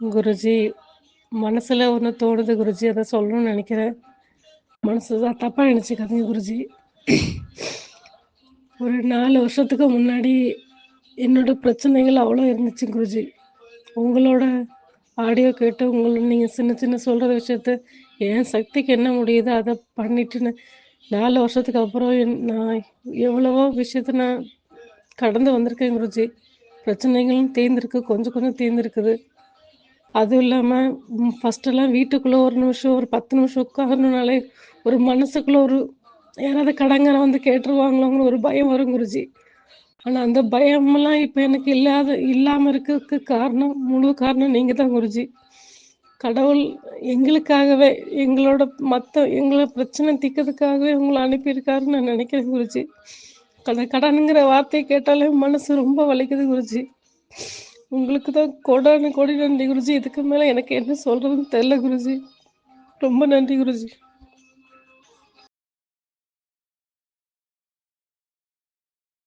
குருஜி மனசில் ஒன்று தோணுது குருஜி அதை சொல்லணும்னு நினைக்கிறேன். மனசு தான் தப்பாக நினச்சிக்காதீங்க குருஜி. ஒரு நாலு வருஷத்துக்கு முன்னாடி என்னோட பிரச்சனைகள் அவ்வளோ இருந்துச்சு குருஜி. உங்களோட ஆடியோ கேட்டு உங்களை நீங்கள் சின்ன சின்ன சொல்கிற விஷயத்த என் சக்திக்கு என்ன முடியுதோ அதை பண்ணிட்டுன்னு நாலு வருஷத்துக்கு அப்புறம் என் நான் எவ்வளவோ விஷயத்த நான் கடந்து வந்திருக்கேன் குருஜி. பிரச்சனைகளும் தேர்ந்திருக்கு கொஞ்சம் கொஞ்சம் தேர்ந்திருக்குது. அதுவும் இல்லாமல் ஃபஸ்ட்டெல்லாம் வீட்டுக்குள்ளே ஒரு நிமிஷம் ஒரு பத்து நிமிஷம் உட்காரணுனாலே ஒரு மனசுக்குள்ளே ஒரு யாராவது கடங்கரை வந்து கேட்டுருவாங்களோங்கிற ஒரு பயம் வரும் குருஜி. ஆனால் அந்த பயமெல்லாம் இப்போ எனக்கு இல்லாத இல்லாமல் இருக்கிறதுக்கு காரணம் முழு காரணம் நீங்கள் தான் குருஜி. கடவுள் எங்களுக்காகவே எங்களோட மற்ற எங்களை பிரச்சனை தீக்கிறதுக்காகவே உங்களை அனுப்பியிருக்காருன்னு நான் நினைக்கிறேன் குருஜி. அந்த கடனுங்கிற வார்த்தையை கேட்டாலே மனசு ரொம்ப வலிக்குது குருஜி. உங்களுக்கு தான் கோடானு கோடி நன்றி குருஜி. இதுக்கு மேலே எனக்கு என்ன சொல்கிறதுன்னு தெரில குருஜி. ரொம்ப நன்றி குருஜி.